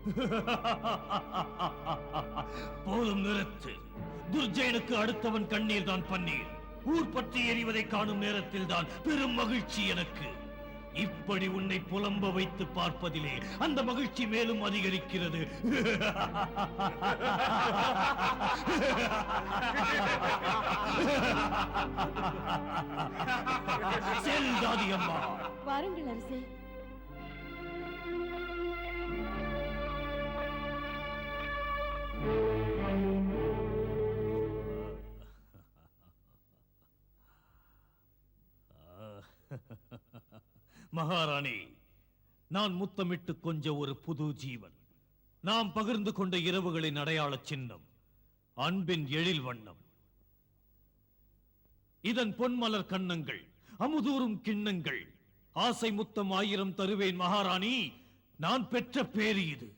போதும் நிறுத்து. துர்ஜயனுக்கு அடுத்தவன் கண்ணீர் தான் பன்னீர். ஊர் பற்றி எரிவதை காணும் நேரத்தில் தான் பெரும் மகிழ்ச்சி எனக்கு. இப்படி உன்னை புலம்ப வைத்து பார்ப்பதிலே அந்த மகிழ்ச்சி மேலும் அதிகரிக்கிறது. செல் தாதி அம்மா. வாருங்கள் அரசே. மகாராணி நான் முத்தமிட்டு கொஞ்ச ஒரு புது ஜீவன். நாம் பகிர்ந்து கொண்ட இரவுகளின் அடையாள சின்னம் அன்பின் எழில் வண்ணம். இதன் பொன்மலர் கன்னங்கள் அமுதூறும் கிண்ணங்கள் ஆசை முத்தம் ஆயிரம் தருவேன் மகாராணி நான் பெற்ற பேரு இது.